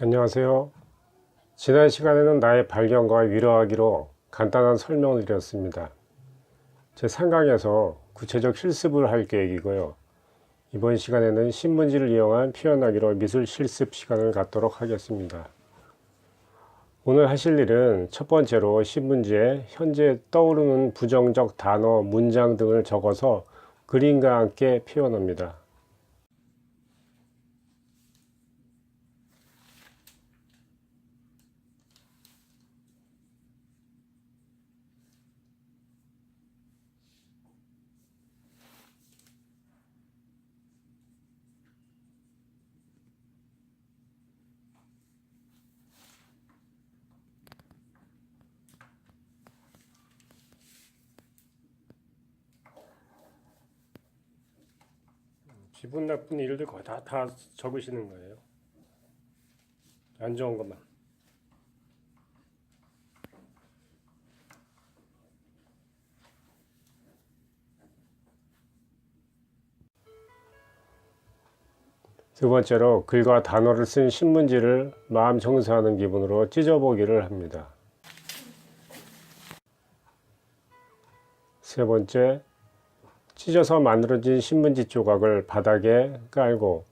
안녕하세요. 지난 시간에는 나의 발견과 위로하기로 간단한 설명을 드렸습니다. 제 3강에서 구체적 실습을 할 계획이고요. 이번 시간에는 신문지를 이용한 표현하기로 미술 실습 시간을 갖도록 하겠습니다. 오늘 하실 일은 첫 번째로 신문지에 현재 떠오르는 부정적 단어, 문장 등을 적어서 그림과 함께 표현합니다. 기분 나쁜 일들 거의 다, 다 적으시는 거예요. 안 좋은 것만. 두 번째로 글과 단어를 쓴 신문지를 마음 청소하는 기분으로 찢어보기를 합니다. 세 번째, 찢어서 만들어진 신문지 조각을 바닥에 깔고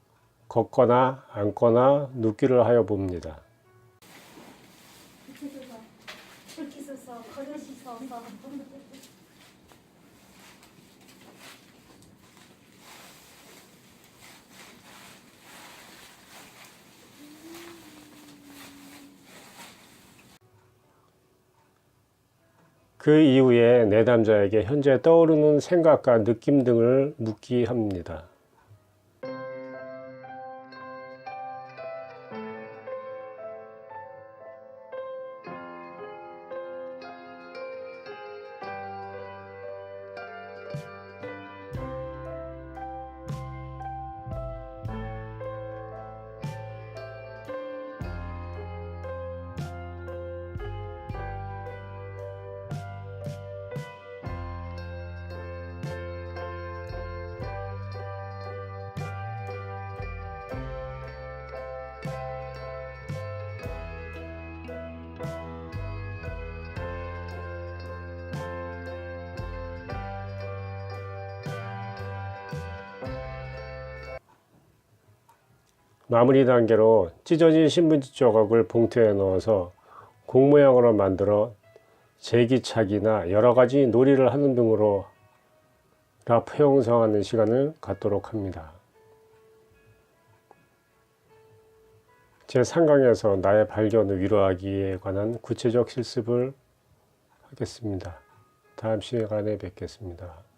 걷거나 앉거나 눕기를 하여 봅니다. 이렇게 써서 이렇게 써서 버릇이 써서 그 이후에 내담자에게 현재 떠오르는 생각과 느낌 등을 묻기 합니다. 마무리 단계로 찢어진 신문지 조각을 봉투에 넣어서 공 모양으로 만들어 제기차기나 여러 가지 놀이를 하는 등으로 라프 형성하는 시간을 갖도록 합니다. 제 3강에서 나의 발견을 위로하기에 관한 구체적 실습을 하겠습니다. 다음 시간에 뵙겠습니다.